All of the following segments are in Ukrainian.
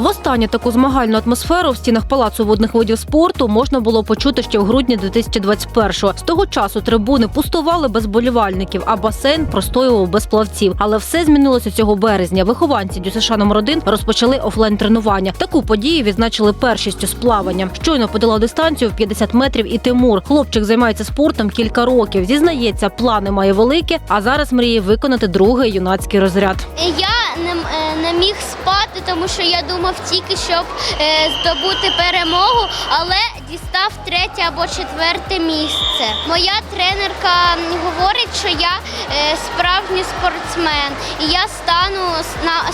Востаннє таку змагальну атмосферу в стінах палацу водних видів спорту можна було почути ще в грудні 2021-го. З того часу трибуни пустували без болівальників, а басейн простоював без плавців. Але все змінилося цього березня. Вихованці ДЮСШ номер 1 розпочали офлайн тренування. Таку подію відзначили першістю з плавання. Щойно подолав дистанцію в 50 метрів і Тимур. Хлопчик займається спортом кілька років. Зізнається, плани має великі, а зараз мріє виконати другий юнацький розряд. Я не, е, не міг спати, тому що я думав тільки, щоб е, здобути перемогу, але дістав третє або четверте місце. Моя тренерка говорить, що я е, справжній спортсмен, і я стану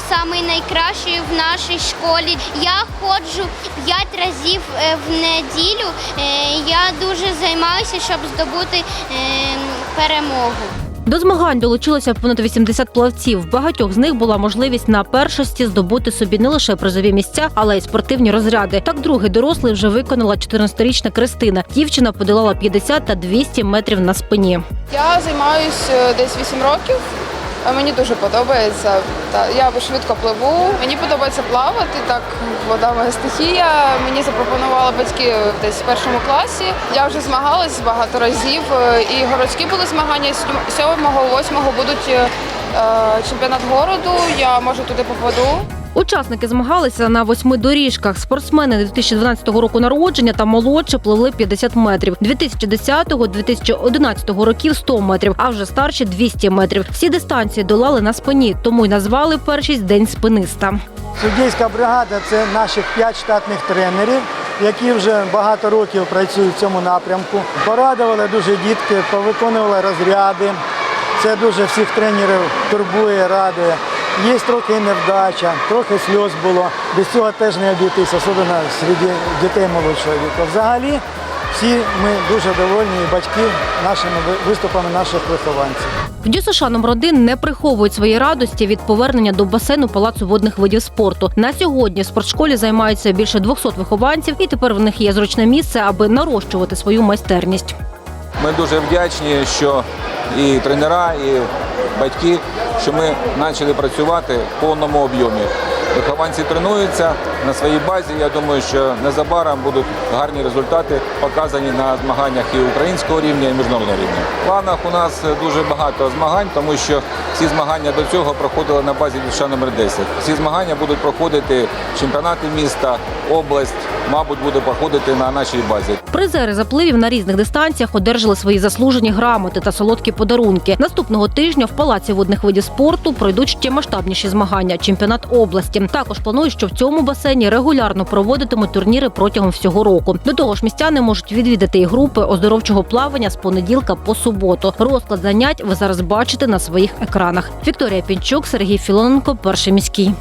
самий найкращою в нашій школі. Я ходжу п'ять разів в неділю. Я дуже займаюся, щоб здобути перемогу. До змагань долучилося понад 80 плавців. Багатьох з них була можливість на першості здобути собі не лише призові місця, але й спортивні розряди. Так другий дорослий вже виконала 14-річна Кристина. Дівчина подолала 50 та 200 метрів на спині. Я займаюся десь 8 років. Е, Мені дуже подобається. Та я швидко пливу. Мені подобається плавати. Так, вода моя стихія. Мені запропонували батьки десь в першому класі. Я вже змагалась багато разів. е, І городські були змагання. 7-8 будуть е, чемпіонат городу. Я може туди попаду. Учасники змагалися на восьми доріжках. Спортсмени 2012 року народження та молодше пливли 50 метрів. 2010-2011 років 100 метрів, а вже старші 200 метрів. Всі дистанції долали на спині, тому й назвали першість день спиниста. Суддівська бригада це наших п'ять штатних тренерів, які вже багато років працюють в цьому напрямку. Порадували дуже дітки, повиконували розряди. Це дуже всіх тренерів турбує, радує. Є трохи невдача, трохи сльоз було. Без цього теж не обійтися, особливо серед дітей молодшого віку. Взагалі всі ми дуже довольні і батьки нашими виступами наших вихованців. В ДЮСШ номер 1 не приховують свої радості від повернення до басейну палацу водних видів спорту. На сьогодні в спортшколі займаються більше 200 вихованців, і тепер в них є зручне місце, аби нарощувати свою майстерність. Ми дуже вдячні, що і тренера, і батьки, що ми почали працювати в повному об'ємі. Вихованці тренуються на своїй базі. Я думаю, що незабаром будуть гарні результати показані на змаганнях і українського рівня, і міжнародного рівня. В планах у нас дуже багато змагань, тому що всі змагання до цього проходили на базі ДЮСШ номер 10. Всі змагання будуть проходити чемпіонати міста, область, мабуть, буде проходити на нашій базі. Призери запливів на різних дистанціях одержали свої заслужені грамоти та солодкі подарунки. Наступного тижня в палаці водних видів спорту пройдуть ще масштабніші змагання чемпіонат області. Також планують, що в цьому басейні регулярно проводитимуть турніри протягом всього року. До того ж, містяни можуть відвідати і групи оздоровчого плавання з понеділка по суботу. Розклад занять ви зараз бачите на своїх екранах. Вікторія Пінчук, Сергій Філоненко, перший міський.